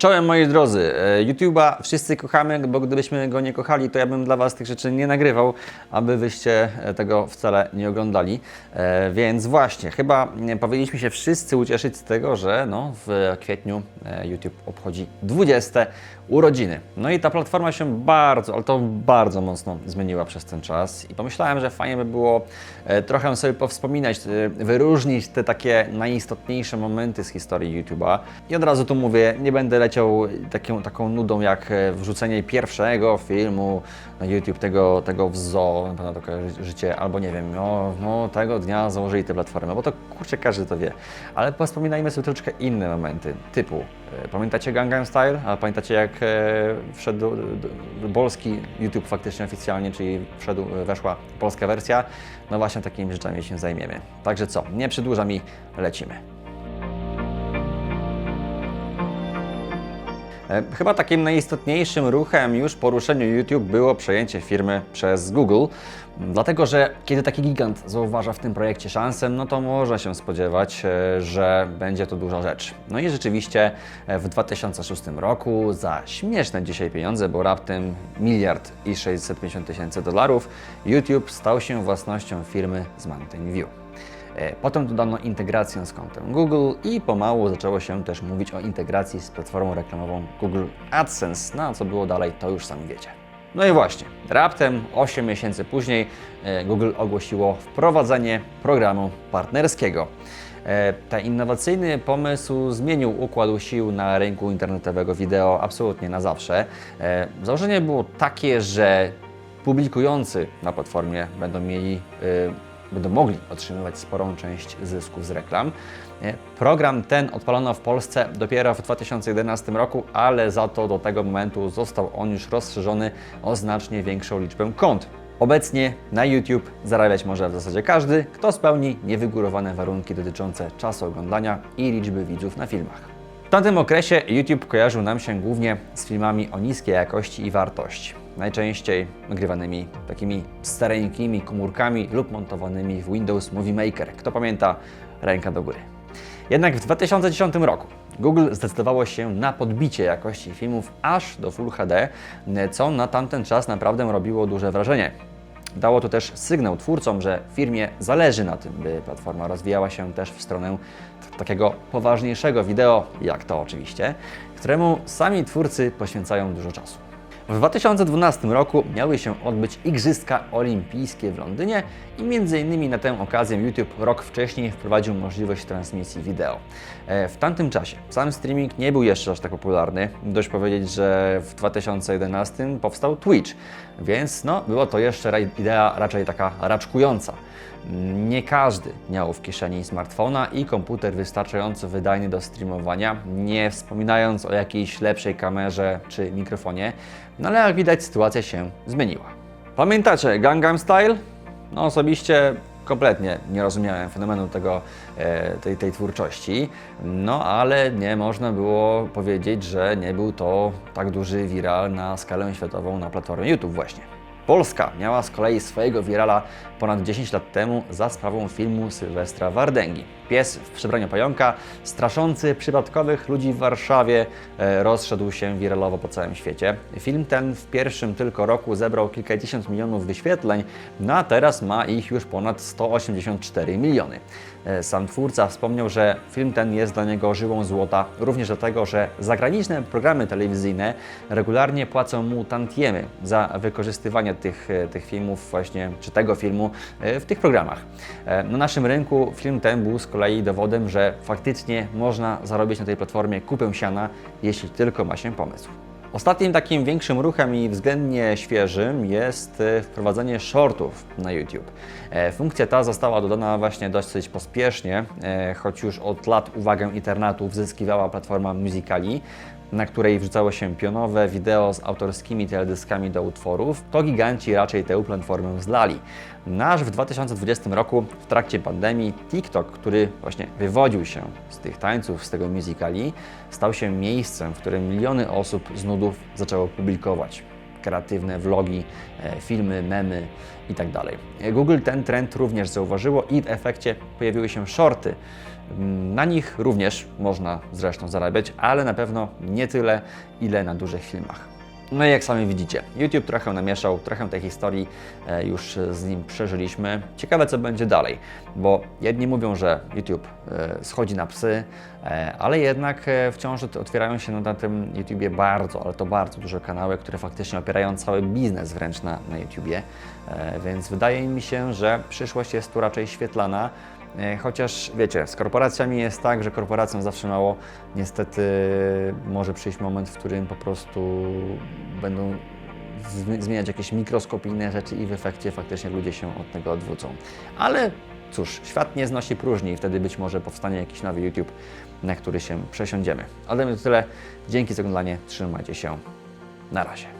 Czołem moi drodzy, E, YouTube'a wszyscy kochamy, bo gdybyśmy go nie kochali, to ja bym dla Was tych rzeczy nie nagrywał, aby wyście e, tego wcale nie oglądali. E, Więc właśnie, chyba powinniśmy się wszyscy ucieszyć z tego, że no, w kwietniu YouTube obchodzi 20 urodziny. No i ta platforma się bardzo, ale to bardzo mocno zmieniła przez ten czas i pomyślałem, że fajnie by było trochę sobie powspominać, wyróżnić te takie najistotniejsze momenty z historii YouTube'a. I od razu tu mówię, nie będę taką, taką nudą jak e, wrzucenie pierwszego filmu na YouTube, tego, tego w zoo, na to kojarzycie, albo nie wiem, no, no tego dnia założyli tę platformę, bo to kurczę każdy to wie. Ale wspominajmy sobie troszeczkę inne momenty, typu e, Pamiętacie Gangnam Style? A pamiętacie jak e, wszedł polski YouTube faktycznie oficjalnie, czyli wszedł, weszła polska wersja? No właśnie takimi rzeczami się zajmiemy. Także co, nie przedłużam i lecimy. Chyba takim najistotniejszym ruchem już po ruszeniu YouTube było przejęcie firmy przez Google, m, dlatego że kiedy taki gigant zauważa w tym projekcie szansę, no to można się spodziewać, e, że będzie to duża rzecz. No i rzeczywiście e, w 2006 roku za śmieszne dzisiaj pieniądze, bo raptem miliard i 650 tysięcy dolarów, YouTube stał się własnością firmy z Mountain View. E, Potem dodano integrację z kontem Google i pomału zaczęło się też mówić o integracji z platformą reklamową Google AdSense. No a co było dalej, to już sami wiecie. No i właśnie, raptem 8 miesięcy później e, Google ogłosiło wprowadzenie programu partnerskiego. E, Ten innowacyjny pomysł zmienił układ sił na rynku internetowego wideo absolutnie na zawsze. Założenie było takie, że publikujący na platformie będą mieli będą mogli otrzymywać sporą część zysków z reklam. E, Program ten odpalono w Polsce dopiero w 2011 roku, ale za to do tego momentu został on już rozszerzony o znacznie większą liczbę kont. Obecnie na YouTube zarabiać może w zasadzie każdy, kto spełni niewygórowane warunki dotyczące czasu oglądania i liczby widzów na filmach. W tamtym okresie YouTube kojarzył nam się głównie z filmami o niskiej jakości i wartości. Najczęściej nagrywanymi takimi stareńkimi komórkami lub montowanymi w Windows Movie Maker. Kto pamięta, ręka do góry. Jednak w 2010 roku Google zdecydowało się na podbicie jakości filmów aż do Full HD, co na tamten czas naprawdę robiło duże wrażenie. Dało to też sygnał twórcom, że firmie zależy na tym, by platforma rozwijała się też w stronę takiego poważniejszego wideo, jak to oczywiście, któremu sami twórcy poświęcają dużo czasu. W 2012 roku miały się odbyć Igrzyska Olimpijskie w Londynie i innymi na tę okazję YouTube rok wcześniej wprowadził możliwość transmisji wideo. E, W tamtym czasie sam streaming nie był jeszcze aż tak popularny. Dość powiedzieć, że w 2011 powstał Twitch, więc no, było to jeszcze idea raczej taka raczkująca. Nie każdy miał w kieszeni smartfona i komputer wystarczająco wydajny do streamowania, nie wspominając o jakiejś lepszej kamerze czy mikrofonie, no ale jak widać sytuacja się zmieniła. Pamiętacie Gangnam Style? No osobiście kompletnie nie rozumiałem fenomenu tego, e, tej, tej twórczości, no ale nie można było powiedzieć, że nie był to tak duży viral na skalę światową na platformie YouTube właśnie. Polska miała z kolei swojego wirala ponad 10 lat temu za sprawą filmu Sylwestra Wardęgi. Pies w przebraniu pająka, straszący przypadkowych ludzi w Warszawie, e, rozszedł się wiralowo po całym świecie. Film ten w pierwszym tylko roku zebrał kilkadziesiąt milionów wyświetleń, no a teraz ma ich już ponad 184 miliony. E, Sam twórca wspomniał, że film ten jest dla niego żyłą złota, również dlatego, że zagraniczne programy telewizyjne regularnie płacą mu tantiemy za wykorzystywanie tych, e, tych filmów właśnie, czy tego filmu e, w tych programach. Na naszym rynku film ten był z kolei dowodem, że faktycznie można zarobić na tej platformie kupę siana, jeśli tylko ma się pomysł. Ostatnim takim większym ruchem i względnie świeżym jest e, wprowadzenie shortów na YouTube. E, Funkcja ta została dodana właśnie dosyć pospiesznie, e, choć już od lat uwagę internatów zyskiwała platforma Musicali, na której wrzucało się pionowe wideo z autorskimi teledyskami do utworów, to giganci raczej tę platformę zlali. Nasz w 2020 roku w trakcie pandemii TikTok, który właśnie wywodził się z tych tańców, z tego musicali, stał się miejscem, w którym miliony osób z nudów zaczęło publikować. Kreatywne vlogi, e, filmy, memy itd. Google ten trend również zauważyło i w efekcie pojawiły się shorty. Mm, Na nich również można zresztą zarabiać, ale na pewno nie tyle, ile na dużych filmach. No i jak sami widzicie, YouTube trochę namieszał, trochę tej historii e, już z nim przeżyliśmy. Ciekawe, co będzie dalej, bo jedni mówią, że YouTube e, schodzi na psy, e, ale jednak wciąż ot- otwierają się na tym YouTubie bardzo, ale to bardzo duże kanały, które faktycznie opierają cały biznes wręcz na, na YouTubie, więc wydaje mi się, że przyszłość jest tu raczej świetlana. E, Chociaż wiecie, z korporacjami jest tak, że korporacjom zawsze mało. Niestety może przyjść moment, w którym po prostu będą zmi- zmieniać jakieś mikroskopijne rzeczy i w efekcie faktycznie ludzie się od tego odwrócą. Ale cóż, świat nie znosi próżni i wtedy być może powstanie jakiś nowy YouTube, na który się przesiądziemy. Ode mnie to tyle. Dzięki za oglądanie. Trzymajcie się. Na razie.